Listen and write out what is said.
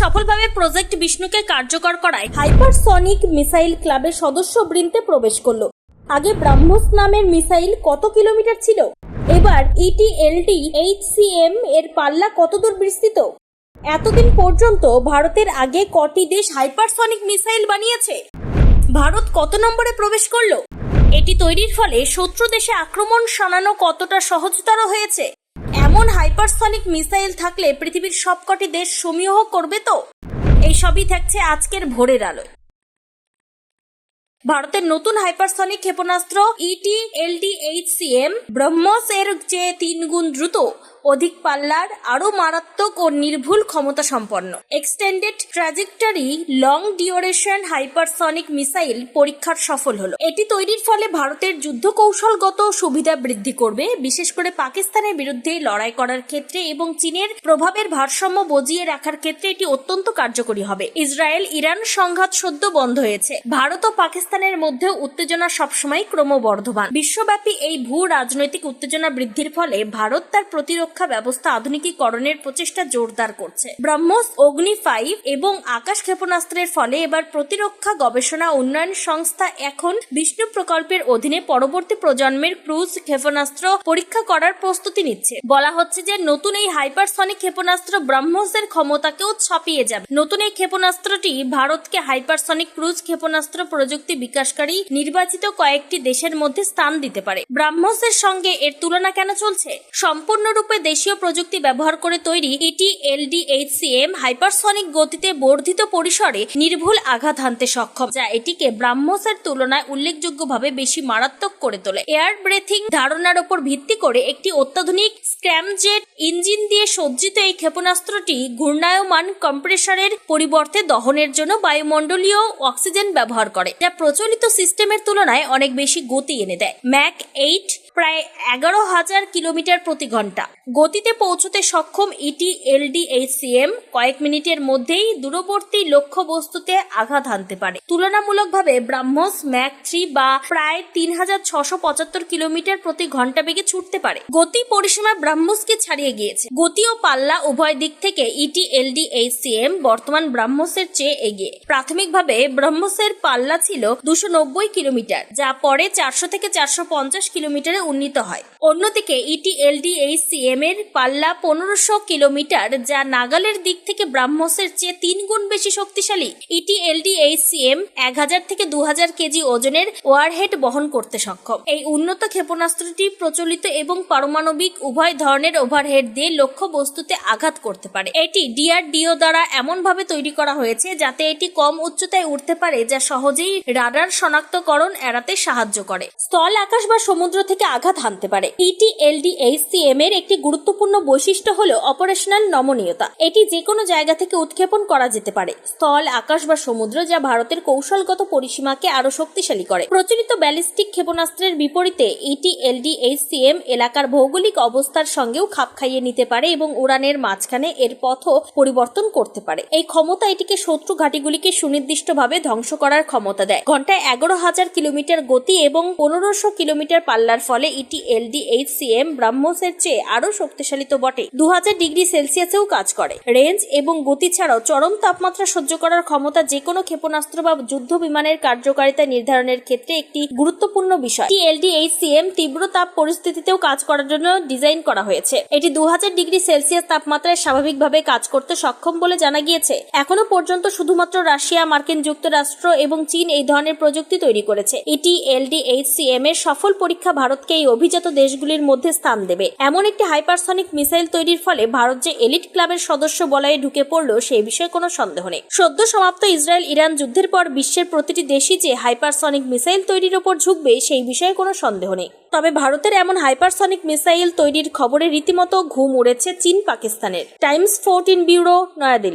সফলভাবে প্রজেক্ট বিষ্ণুকে কার্যকর করায় হাইপারসনিক মিসাইল ক্লাবের সদস্য বৃন্দে প্রবেশ করল। আগে ব্রাহ্মস নামের মিসাইল কত কিলোমিটার ছিল? এবার E ইটিএলটি এইচসিএম এর পাল্লা কতদূর বিস্তৃত? এতদিন পর্যন্ত ভারতের আগে কটি দেশ হাইপারসনিক মিসাইল বানিয়েছে? ভারত কত নম্বরে প্রবেশ করল? এটি তৈরির ফলে শত্রু দেশে আক্রমণ শানানো কতটা সহজতর হয়েছে? এমন হাইপারসনিক মিসাইল থাকলে পৃথিবীর সবকটি দেশ সমীহ করবে তো? এই সবই থাকছে আজকের ভোরের আলোয়। ভারতের নতুন হাইপারসনিক ক্ষেপণাস্ত্র E ইটি এলডিএইচসিএম ব্রহ্মস এর চেয়ে তিন গুণ দ্রুত, অধিক পাল্লার, আরও মারাত্মক ও নির্ভুল ক্ষমতা সম্পন্ন। Extended trajectory long duration hypersonic missile পরীক্ষার সফল হলো। এটি তৈরির ফলে ভারতের যুদ্ধ কৌশলগত সুবিধা বৃদ্ধি করবে, বিশেষ করে পাকিস্তানের বিরুদ্ধে লড়াই করার ক্ষেত্রে এবং চীনের প্রভাবের ভারসাম্য বজিয়ে রাখার ক্ষেত্রে এটি অত্যন্ত কার্যকরী হবে। ইসরায়েল ইরান সংঘাত সদ্য বন্ধ হয়েছে। ভারত ও পাকিস্তানের মধ্যে উত্তেজনা সবসময় ক্রমবর্ধমান। বিশ্বব্যাপী এই ভূ রাজনৈতিক উত্তেজনা বৃদ্ধির ফলে ভারত তার প্রতিরক্ষা ব্যবস্থা আধুনিকীকরণের প্রচেষ্টা জোরদার করছে। ব্রহ্মস, অগ্নি ফাইভ এবং আকাশ ক্ষেপণাস্ত্রের ফলে এবার প্রতিরক্ষা গবেষণা উন্নয়ন সংস্থা এখন বিষ্ণু প্রকল্পের অধীনে পরবর্তী প্রজন্মের ক্রুজ ক্ষেপণাস্ত্র পরীক্ষা করার প্রস্তুতি নিচ্ছে। বলা হচ্ছে যে নতুন এই হাইপারসনিক ক্ষেপণাস্ত্র ব্রহ্মসের ক্ষমতাকেও ছাপিয়ে যাবে। নতুন এই ক্ষেপণাস্ত্রটি ভারতকে হাইপারসনিক ক্রুজ ক্ষেপণাস্ত্র প্রযুক্তি বিকাশকারী নির্বাচিত কয়েকটি দেশের মধ্যে স্থান দিতে পারে। ব্রাহ্মসের সঙ্গে এর তুলনা কেন চলছে? সম্পূর্ণরূপে দেশীয় প্রযুক্তি ব্যবহার করে তৈরি E ইটি এলডিএইচসিএম হাইপারসনিক গতিতে বর্ধিত পরিসরে নির্ভুল আঘাত হানতে সক্ষম, যা এটিকে ব্রাহ্মসের তুলনায় উল্লেখযোগ্যভাবে বেশি মারাত্মক করে তোলে। এয়ার ব্রেথিং ধারণার উপর ভিত্তি করে একটি অত্যাধুনিক স্ক্র্যামজেট ইঞ্জিন দিয়ে সজ্জিত এই ক্ষেপণাস্ত্রটি ঘূর্ণায়মান কম্প্রেসারের পরিবর্তে দহনের জন্য বায়ুমণ্ডলীয় অক্সিজেন ব্যবহার করে, যা প্রচলিত সিস্টেমের তুলনায় অনেক বেশি গতি এনে দেয়। ম্যাক এইট প্রায় এগারো হাজার কিলোমিটার প্রতি ঘণ্টা। গতিতে পৌঁছতে সক্ষম ইটি এলডিএইচসিএম কয়েক মিনিটের মধ্যেই দূরবর্তী লক্ষ্যবস্তুতে আঘাত হানতে পারে। তুলনামূলকভাবে ব্রাহ্মস, ম্যাক থ্রি বা প্রায় তিন হাজার ছশো পঁচাত্তর কিলোমিটার প্রতি ঘণ্টা বেগে ছুটতে পারে। গতি পরিসীমা ব্রাহ্মসকে ছাড়িয়ে গিয়েছে। গতি ও পাল্লা উভয় দিক থেকে ইটি এলডিএইচসিএম বর্তমান ব্রাহ্মসের চেয়ে এগিয়ে। প্রাথমিকভাবে ব্রহ্মসের পাল্লা ছিল দুশো নব্বই কিলোমিটার, যা পরে চারশো থেকে চারশো পঞ্চাশ কিলোমিটারে উন্নীত হয়। অন্যদিকে E ইটি এলডিএইচসিএম এর পাল্লা পনেরোশো কিলোমিটার, যা নাগালের দিক থেকে ব্রাহ্মসের চেয়ে তিন গুণ বেশি শক্তিশালী E ইটি এলডিএইচসিএম এক হাজার থেকে দু হাজার কেজি ওজনের ওয়ারহেড বহন করতে সক্ষম। এই উন্নত ক্ষেপণাস্ত্রটি প্রচলিত এবং পারমাণবিক উভয় ধরনের ওভারহেড দিয়ে লক্ষ্য বস্তুতে আঘাত করতে পারে। এটি ডিআরডিও দ্বারা এমনভাবে তৈরি করা হয়েছে যাতে এটি কম উচ্চতায় উঠতে পারে, যা সহজেই রাডার শনাক্তকরণ এড়াতে সাহায্য করে। স্থল, আকাশ বা সমুদ্র থেকে আঘাত হানতে পারে। E ইটিএলডিএইচসিএম এর একটি গুরুত্বপূর্ণ বৈশিষ্ট্য হল অপারেশনাল নমনীয়তা। এটি যে কোনো জায়গা থেকে উৎক্ষেপণ করা যেতে পারে। স্থল, আকাশ বা সমুদ্র যা ভারতের কৌশলগত পরিসীমাকে আরও শক্তিশালী করে। প্রচলিত ব্যালিস্টিক ক্ষেপণাস্ত্রের বিপরীতে E ইটিএলডিএইচসিএম এলাকার ভৌগোলিক অবস্থার সঙ্গেও খাপ খাইয়ে নিতে পারে এবং উড়ানের মাঝখানে এর পথও পরিবর্তন করতে পারে। এই ক্ষমতা এটিকে শত্রু ঘাঁটিগুলিকে সুনির্দিষ্টভাবে ধ্বংস করার ক্ষমতা দেয়। ঘন্টায় এগারো হাজার কিলোমিটার গতি এবং পনেরোশো কিলোমিটার পাল্লার ফলে E ইটি এলডিএইচসিএম ব্রাহ্মসের চেয়ে আরও শক্তিশালী তো বটে। দু হাজার ডিগ্রি সেলসিয়াসেও কাজ করে। রেঞ্জ এবং গতি ছাড়াও চরম তাপমাত্রা সহ্য করার ক্ষমতা যে কোনো ক্ষেপণাস্ত্র বা যুদ্ধ বিমানের কার্যকারিতা নির্ধারণের ক্ষেত্রে একটি গুরুত্বপূর্ণ বিষয়। এলডিএইচসিএম তীব্র তাপ পরিস্থিতিতেও কাজ করার জন্য ডিজাইন করা হয়েছে। এটি দু হাজার ডিগ্রি সেলসিয়াস তাপমাত্রায় স্বাভাবিকভাবে কাজ করতে সক্ষম বলে জানা গিয়েছে। এখনও পর্যন্ত শুধুমাত্র রাশিয়া, মার্কিন যুক্তরাষ্ট্র এবং চীন এই ধরনের প্রযুক্তি তৈরি করেছে। এটি এলডিএইচসিএম এর সফল পরীক্ষা ভারতকে এই অভিজাত দেশগুলির মধ্যে স্থান দেবে। এমন একটি হাইপারসনিক মিসাইল তৈরির ফলে ভারত যে এলিট ক্লাবের সদস্য বলয়ে ঢুকে পড়ল সেই বিষয়ে কোনো সন্দেহ নেই। সদ্য সমাপ্ত ইসরায়েল ইরান যুদ্ধের পর বিশ্বের প্রতিটি দেশই যে হাইপারসনিক মিসাইল তৈরির ওপর ঝুঁকবে, সেই বিষয়ে কোনো সন্দেহ নেই। তবে ভারতের এমন হাইপারসনিক মিসাইল তৈরির খবরে রীতিমতো ঘুম উড়েছে চীন পাকিস্তানের টাইমস ফোরটিন ব্যুরো, নয়াদিল্লি।